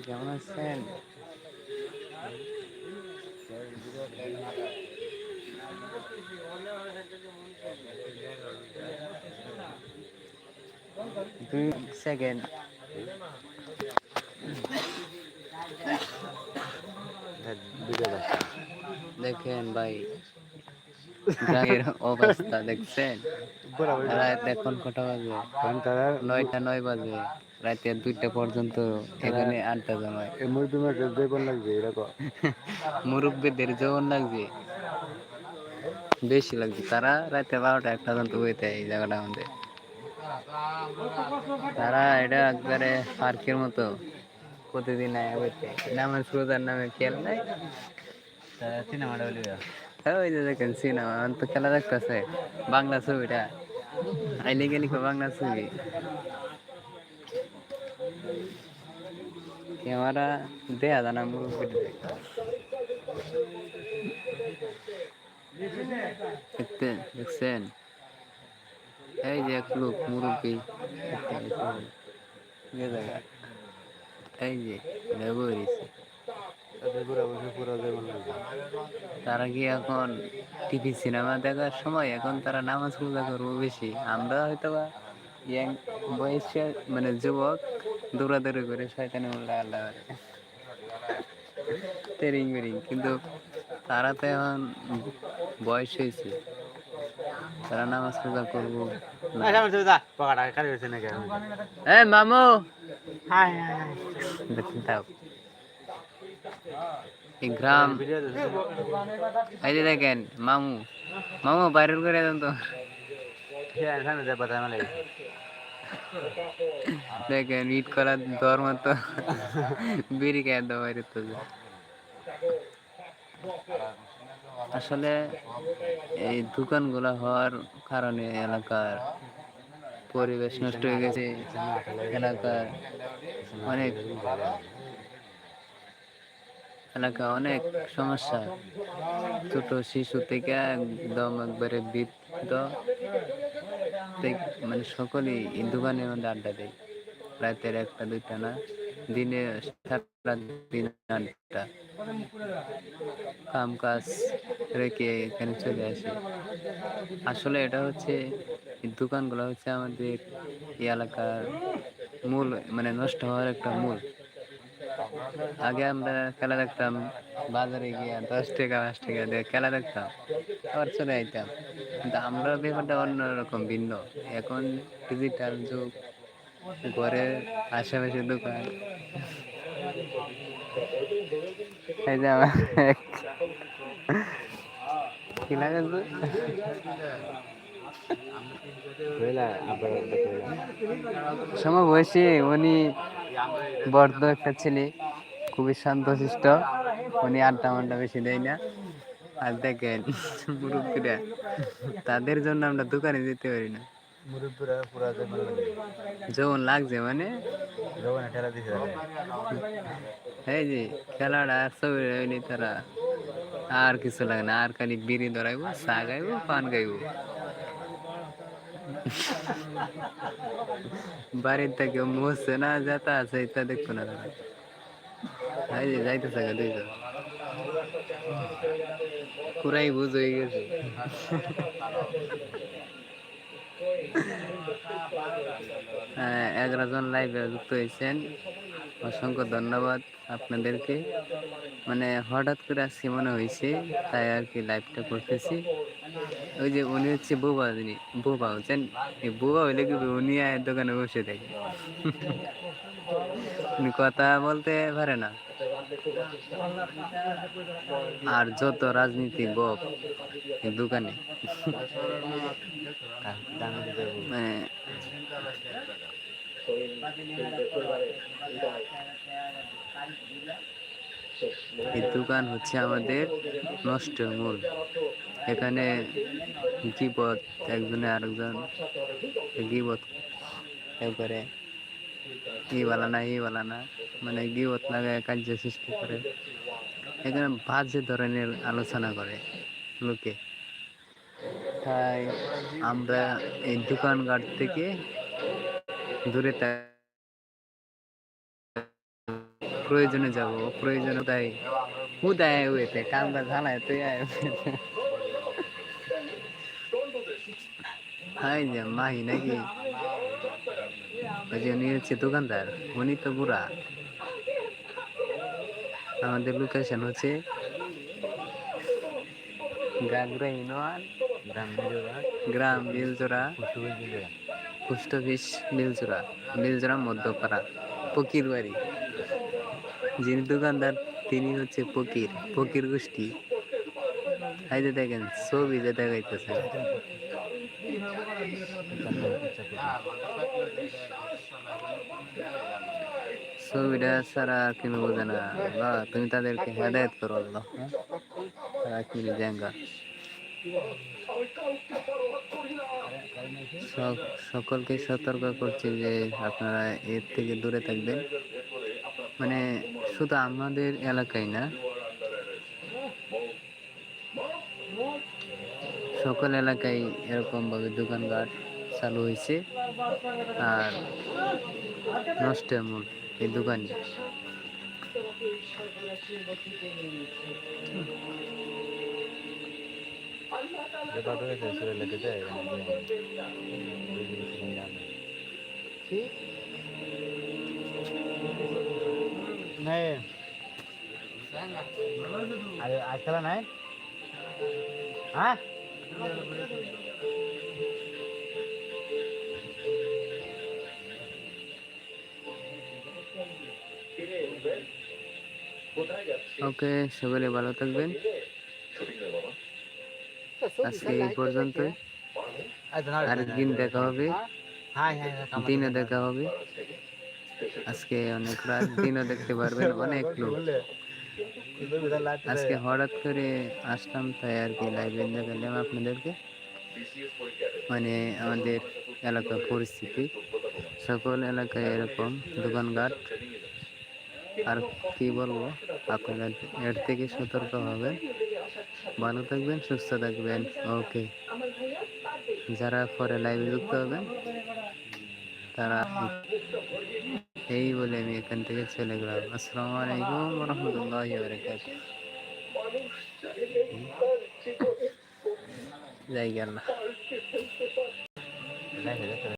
কেমন আছেন দুই সেকেন্ড দেখেন ভাই গ্রামের অবস্থা দেখছেন এখন কটা বাজে নয়টা নয় বাজে রাতে দুইটা পর্যন্ত এখানে আড্ডা জমায়। মুরব্বীদের যখন লাগছে বেশি লাগছে। তারা রাতে বারোটা একটা পর্যন্ত বইতে এই জায়গাটা আমাদের। তারা এটা একবারে পার্কের মতো প্রতিদিন আয়া বইতে নামাজ রোজার নামে খেল নাই। সিনেমাটা বলি ওই যে দেখেন সিনেমা এখন তো খেলা দেখতেছে। বাংলা ছবিটা। আইলে গেলি কো বাংলা ছবি? ক্যামেরা দেয়া জানা মুরব্বী দেখতে, দেখছেন? এই যে এক লোক, মুরব্বী। এই যে তারা কি এখন টিভি সিনেমা দেখার সময় এখন তারা নামাজ রোজা করব বেশি? আমরা হয়তো বা ইয়াং বয়সের মানে যুবক দৌড়াদৌড়ি করে শয়তানি উল্লা আল্লাহ তেরিং বেরিং কিন্তু তারা তো এখন বয়স হয়েছে। তারা নামাজ রোজা করব। এ মামু! দেখুন তাও এই গ্রাম। এই যে দেখেন মামু। মামু বাইরের করে দেন তো। দেখেন ইট করার দর মতো বিড়ি খেয়ে দেওয়া বাইরে তো। আসলে এই দোকানগুলো হওয়ার কারণে এলাকার পরিবেশ নষ্ট হয়ে গেছে, এলাকার অনেক এলাকা অনেক সমস্যা ছোট শিশু থেকে একদম একবারে বৃদ্ধ মানে সকলেই দোকানের মধ্যে আড্ডা দেয়। রাতের একটা দুইটা না? দিনে সারা দিন আড্ডা কাম কাজ রেখে এখানে চলে আসে। আসলে এটা হচ্ছে দোকানগুলো হচ্ছে আমাদের এই এলাকার মূল মানে নষ্ট হওয়ার একটা মূল। আগে আমরা খেলা দেখতাম, বাজারে গিয়ে দশ টাকা, পাঁচ টাকা দিয়ে খেলা দেখতাম। আবার চলে আইতাম। কিন্তু আমরা ব্যাপারটা অন্যরকম, ভিন্ন। এখন ডিজিটাল যুগ, ঘরের আশেপাশে দোকান। এই যে কি লাগে? সমবয়সী উনি বর্ধ একটা ছেলে, খুবই শান্তশিষ্ট। উনি আড্ডা মাড্ডা বেশি দেয় না। আর দেখেন মুরব্বীরা। তাদের জন্য আমরা দোকানে যেতে পারি না। যখন লাগছে মানে? এই যে খেলাটা আর ছবি হইলে তারা। আর কিছু লাগে না আর খালি বিড়ি ধরাইবো চা গাইবো পান গাইবো বাড়ির থেকে মরছে না যেটা আছে এটা দেখতো না তারা। এই যে যাইতেছে গা দুইজন। পুরাই বুঝ হয়ে গেছে। হ্যাঁ, এগারো জন লাইভে যুক্ত হয়েছেন। অসংখ্য ধন্যবাদ আপনাদেরকে। মানে হঠাৎ করে আজকে মনে হয়েছে তাই আর কি লাইভটা করতেছি। ওই যে উনি হচ্ছে বোবা যিনি বোবা হচ্ছেন। এই বোবা হইলে কি উনি দোকানে বসে থাকে। উনি কথা বলতে পারে না। আর যত রাজনীতি গপ দোকানে। মানে এই দোকান হচ্ছে আমাদের নষ্ট মূল। এখানে গিবত, একজনে আরেকজন গিবত করে। ই বালা না ই বালা না। মানে গিবত লাগায় কার্য সৃষ্টি করে। এখানে বাজে ধরনের আলোচনা করে লোকে। তাই আমরা এই দোকানঘাট থেকে দূরে প্রয়োজনে যাব, প্রয়োজনে তাই হুদায় কান্দা ঝালায় তুই আয় হাই যে মাহি নাকি? ওই যে হচ্ছে দোকানদার উনি তো বুড়া। আমাদের লোকেশন হচ্ছে গাগরা ইউনিয়ন গ্রাম বিলজোড়া পোস্ট অফিস বিলজোড়া বিলজোড়া মধ্যপাড়া ফকির বাড়ি যিনি দোকানদার, তিনি হচ্ছে ফকির ফকির গোষ্ঠী। এই যে দেখেন, ছবি যে দেখাইতেছে। ছবিটা ছাড়া আর কেউ বোঝে না। তুমি তাদেরকে হেদায়ত করো আল্লাহ হ্যাঁ? তারা কিনে জাঙ্গা সকলকে সতর্ক করছি যে আপনারা এর থেকে দূরে থাকবেন। মানে শুধু আমাদের এলাকায় না, সকল এলাকায় এরকম ভাবে দোকানঘাট চালু হয়েছে। আর নষ্ট মূল। এই দোকানে। নাই আজকাল নাই? হ্যাঁ? ওকে সকলে ভালো থাকবেন। আজকে এই পর্যন্ত আরেকদিন দেখা হবে। দিনে দেখা হবে। আজকে অনেক রাত, দিনও দেখতে পারবেন অনেক লোক। আজকে হঠাৎ করে আসলাম, তাই আর কি লাইভে দেখালাম আপনাদেরকে। মানে আমাদের এলাকার পরিস্থিতি। সকল এলাকায় এরকম দোকানঘাট। আর কি বলব? আপনারা এর থেকে সতর্ক হবেন। ভালো থাকবেন, সুস্থ থাকবেন। ওকে। যারা পরে লাইভে যুক্ত হবেন, তারা এই বলে আমি এখান থেকে চলে গেলাম। আসসালামু আলাইকুম রহমতুল্লাহ যাই গেল নাই